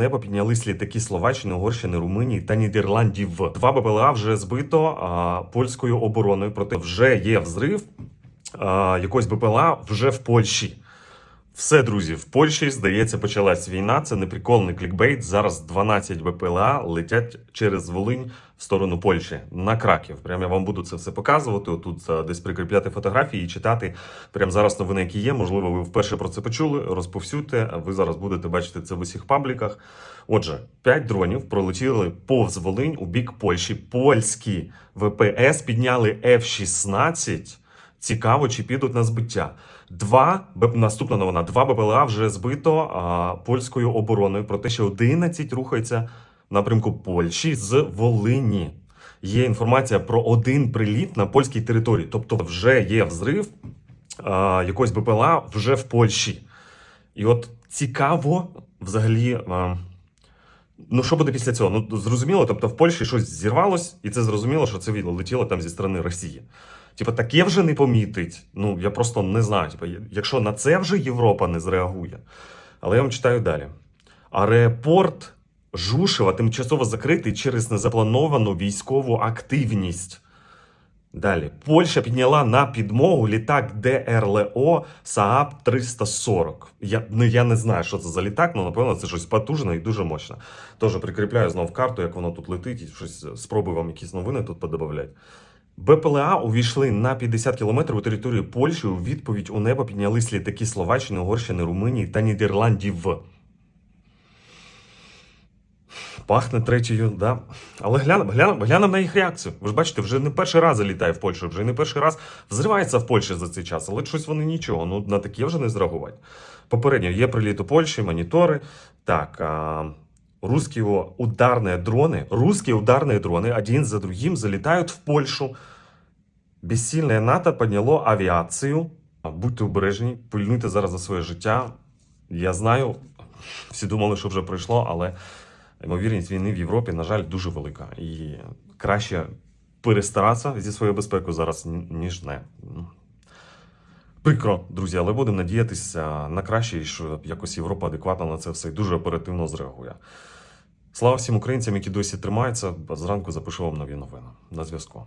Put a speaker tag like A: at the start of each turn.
A: небо піднялись літаки Словаччини, Угорщини, Румунії та Нідерландів. Два БПЛА вже збито а, польською обороною. Проте вже є взрив а, якогось БПЛА вже в Польщі. Все, друзі, в Польщі, здається, почалась війна. Це не прикольний клікбейт. Зараз 12 БПЛА летять через Волинь в сторону Польщі на Краків. Прямо я вам буду це все показувати. Отут десь прикріпляти фотографії і читати. Прямо зараз новини, які є. Можливо, ви вперше про це почули. Розповсюдьте. Ви зараз будете бачити це в усіх пабліках. Отже, 5 дронів пролетіли повз Волинь у бік Польщі. Польські ВПС підняли F-16. Цікаво, чи підуть на збиття. Два наступна новина. Два БПЛА вже збито а, польською обороною. Про те, що 11 рухається напрямку Польщі з Волині. Є інформація про один приліт на польській території. Тобто, вже є взрив а, якогось БПЛА вже в Польщі. І от цікаво взагалі. А, Ну, що буде після цього? Ну, зрозуміло, тобто в Польщі щось зірвалось, і це зрозуміло, що це відео летіло там зі сторони Росії. Типа, таке вже не помітить. Ну, я просто не знаю. Типа, якщо на це вже Європа не зреагує. Але я вам читаю далі. Аеропорт Жушева тимчасово закритий через незаплановану військову активність. Далі. Польща підняла на підмогу літак ДРЛО СААП 340. Я, ну, я не знаю, що це за літак, але напевно це щось потужне і дуже мощне. Тож прикріпляю знов карту, як воно тут летить, і щось спробую вам якісь новини тут подобавляти. БПЛА увійшли на 50 кілометрів у територію Польщі. У відповідь у небо піднялись літаки Словаччини, Угорщини, Румунії та Нідерландів. Пахне третьою, да. Але глянемо глянемо глянемо на їх реакцію. Ви ж бачите, вже не перший раз залітає в Польщу, вже не перший раз взривається в Польщі за цей час, але щось вони нічого. Ну на таке вже не зреагувати. Попередньо є приліт у Польщі, монітори. Так. А Русские ударные дроны, русские ударные дроны один за другим залетают в Польшу. Безсильне НАТО підняло авіацію. Будьте обережні, пильнуйте зараз за своє життя. Я знаю, всі думали, що вже пройшло, але ймовірність війни в Європі, на жаль, дуже велика. І краще перестаратися зі своєю безпекою зараз, ні- ніж не. Прикро, друзі, але будемо надіятися на краще, що якось Європа адекватно на це все і дуже оперативно зреагує. Слава всім українцям, які досі тримаються. Зранку запишу вам нові новини. На зв'язку.